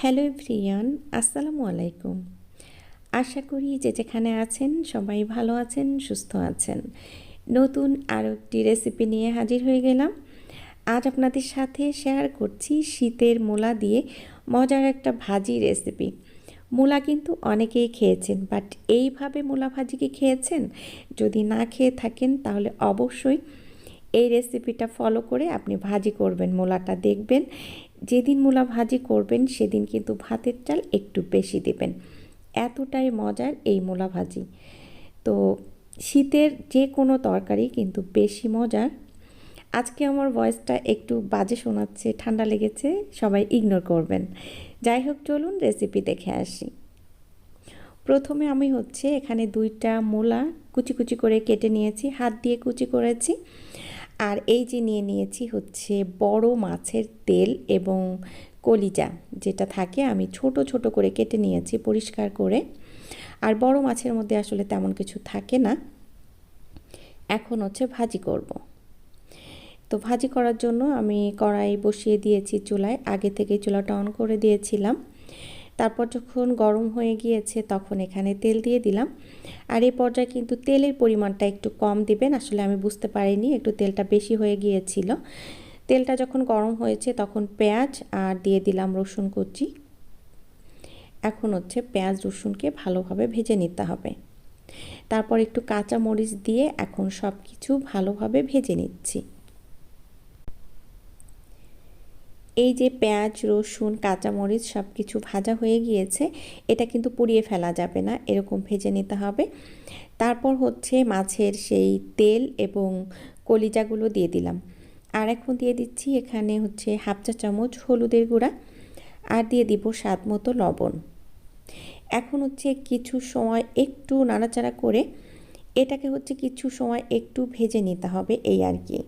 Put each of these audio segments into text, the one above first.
Hello Priyan আসসালামু আলাইকুম। আশা করি যে যেখানে আছেন সবাই ভালো আছেন, সুস্থ আছেন। নতুন আরও একটি রেসিপি নিয়ে হাজির হয়ে গেলাম। আজ আপনাদের সাথে শেয়ার করছি শীতের মূলা দিয়ে মজার একটা ভাজি রেসিপি মূলা কিন্তু অনেকেই খেয়েছেন বাট এইভাবে মূলা ভাজি কি খেয়েছেন? যদি না খেয়ে থাকেন তাহলে অবশ্যই এই রেসিপিটা ফলো করে আপনি ভাজি করবেন, মূলাটা দেখবেন। যেদিন মূলা ভাজি করবেন, সেদিন কিন্তু ভাতের চাল একটু বেশি দেবেন। এতটাই মজার এই মূলা ভাজি। তো শীতের যে কোনো তরকারি কিন্তু বেশি মজার। আজকে আমার ভয়েসটা একটু বাজে শোনাচ্ছে, ঠান্ডা লেগেছে, সবাই ইগনোর করবেন। যাই হোক, চলুন রেসিপি দেখে আসি। প্রথমে আমি হচ্ছে এখানে দুইটা মূলা কুচি কুচি করে কেটে নিয়েছি, হাত দিয়ে কুচি করেছি। আর এই যে নিয়ে নিয়েছি হচ্ছে বড় মাছের তেল এবং কলিজা যেটা থাকে, আমি ছোট ছোট করে কেটে নিয়েছি পরিষ্কার করে। আর বড় মাছের মধ্যে আসলে তেমন কিছু থাকে না। এখন হচ্ছে ভাজি করব। তো ভাজি করার জন্য আমি কড়াই বসিয়ে দিয়েছি চুলায়। আগে থেকে চুলাটা অন করে দিয়েছিলাম। তারপর যখন গরম হয়ে গিয়েছে তখন এখানে তেল দিয়ে দিলাম। আর এই পর্যায়ে কিন্তু তেলের পরিমাণটা একটু কম দিবেন, আসলে আমি বুঝতে পারিনি, একটু তেলটা বেশি হয়ে গিয়েছিল। তেলটা যখন গরম হয়েছে তখন পেঁয়াজ আর দিয়ে দিলাম রসুন কুচি। এখন হচ্ছে পেঁয়াজ, রসুনকে ভালোভাবে ভেজে নিতে হবে। তারপর একটু কাঁচা মরিচ দিয়ে এখন সব কিছু ভালোভাবে ভেজে নিচ্ছি। এই যে পেঁয়াজ, রসুন, কাঁচামরিচ সব কিছু ভাজা হয়ে গিয়েছে, এটা কিন্তু পুড়িয়ে ফেলা যাবে না, এরকম ভেজে নিতে হবে। তারপর হচ্ছে মাছের সেই তেল এবং কলিজাগুলো দিয়ে দিলাম। আর এখন দিয়ে দিচ্ছি এখানে হচ্ছে হাফ চা চামচ হলুদের গুঁড়া আর দিয়ে দিব স্বাদ মতো লবণ। এখন হচ্ছে কিছু সময় একটু নাড়াচাড়া করে এটাকে হচ্ছে কিছু সময় একটু ভেজে নিতে হবে, এই আর কি।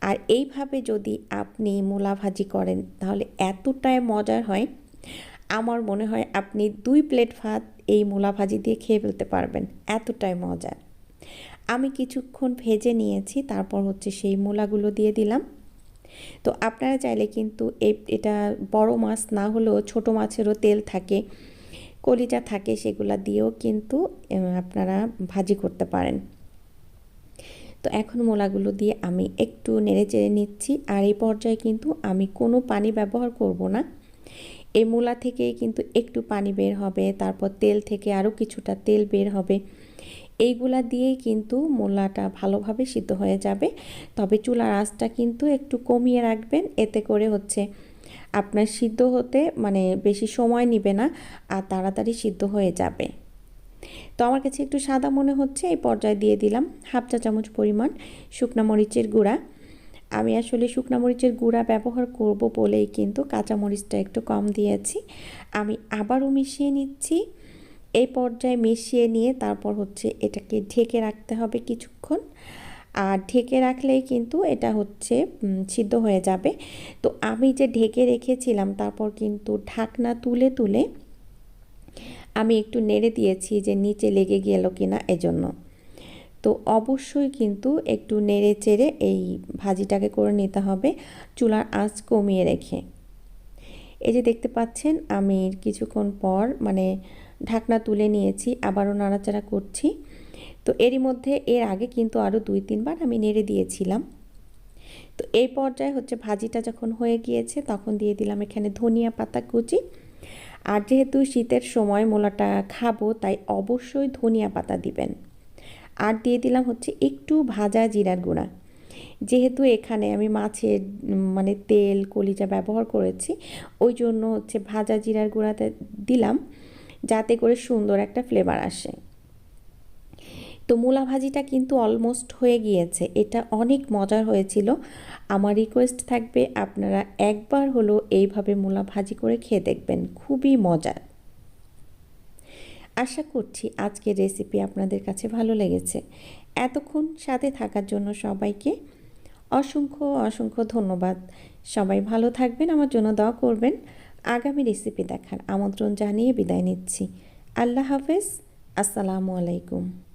আর এইভাবে যদি আপনি মূলা ভাজি করেন, তাহলে এতটাই মজার হয়, আমার মনে হয় আপনি দুই প্লেট ভাত এই মূলা ভাজি দিয়ে খেয়ে ফেলতে পারবেন, এতটাই মজার। আমি কিছুক্ষণ ভেজে নিয়েছি, তারপর হচ্ছে সেই মূলাগুলো দিয়ে দিলাম। তো আপনারা চাইলে কিন্তু এটা বড় মাছ না হলেও ছোট মাছেরও তেল থাকে, কলিজা থাকে, সেগুলা দিয়েও কিন্তু আপনারা ভাজি করতে পারেন। তো এখন মোলাগুলো দিয়ে আমি একটু নেড়ে চেড়ে নিচ্ছি। আর এই পর্যায়ে কিন্তু আমি কোনো পানি ব্যবহার করব না। এই মূলা থেকে কিন্তু একটু পানি বের হবে, তারপর তেল থেকে আরও কিছুটা তেল বের হবে। এইগুলা দিয়েই কিন্তু মূলাটা ভালোভাবে সিদ্ধ হয়ে যাবে। তবে চুলার আঁচটা কিন্তু একটু কমিয়ে রাখবেন, এতে করে হচ্ছে আপনার সিদ্ধ হতে মানে বেশি সময় নিবে না, আর তাড়াতাড়ি সিদ্ধ হয়ে যাবে। তো আমার কাছে একটু সাদা মনে হচ্ছে, এই পর্যায়ে দিয়ে দিলাম হাফ চা চামচ পরিমাণ শুকনা মরিচের গুঁড়া। আমি আসলে শুকনা মরিচের গুঁড়া ব্যবহার করব বলেই কিন্তু কাঁচা মরিচটা একটু কম দিয়েছি। আমি আবারও মিশিয়ে নিচ্ছি। এই পর্যায়ে মিশিয়ে নিয়ে তারপর হচ্ছে এটাকে ঢেকে রাখতে হবে কিছুক্ষণ। আর ঢেকে রাখলেই কিন্তু এটা হচ্ছে সিদ্ধ হয়ে যাবে। তো আমি যে ঢেকে রেখেছিলাম, তারপর কিন্তু ঢাকনা তুলে তুলে আমি একটু নেড়ে দিয়েছি যে নিচে লেগে গেল কিনা এজন্য। তো অবশ্যই কিন্তু একটু নেড়ে চেড়ে এই ভাজিটাকে করে নিতে হবে চুলার আঁচ কমিয়ে রেখে। এই যে দেখতে পাচ্ছেন, আমি কিছুক্ষণ পর মানে ঢাকনা তুলে নিয়েছি, আবারও নাড়াচাড়া করছি। তো এরই মধ্যে এর আগে কিন্তু আরও দুই, তিনবার আমি নেড়ে দিয়েছিলাম। তো এই পর্যায়ে হচ্ছে ভাজিটা যখন হয়ে গিয়েছে, তখন দিয়ে দিলাম এখানে ধনিয়া পাতা কুচি। আর যেহেতু শীতের সময় মোলাটা খাব, তাই অবশ্যই ধনিয়া পাতা দিবেন। আর দিয়ে দিলাম হচ্ছে একটু ভাজা জিরার গুঁড়া। যেহেতু এখানে আমি মাছের মানে তেল, কলিজা ব্যবহার করেছি, ওই জন্য হচ্ছে ভাজা জিরার গুঁড়াতে দিলাম, যাতে করে সুন্দর একটা ফ্লেভার আসে। তো মূলা ভাজিটা কিন্তু অলমোস্ট হয়ে গিয়েছে। এটা অনেক মজার হয়েছিল। আমার রিকোয়েস্ট থাকবে আপনারা একবার হলো এইভাবে মূলা ভাজি করে খেয়ে দেখবেন। খুবই মজার। আশা করছি আজকের রেসিপি আপনাদের কাছে ভালো লেগেছে। এতক্ষণ সাথে থাকার জন্য সবাইকে অসংখ্য অসংখ্য ধন্যবাদ। সবাই ভালো থাকবেন, আমার জন্য দোয়া করবেন। আগামী রেসিপি দেখার আমন্ত্রণ জানিয়ে বিদায় নিচ্ছি। আল্লাহ হাফেজ। আসসালামু আলাইকুম।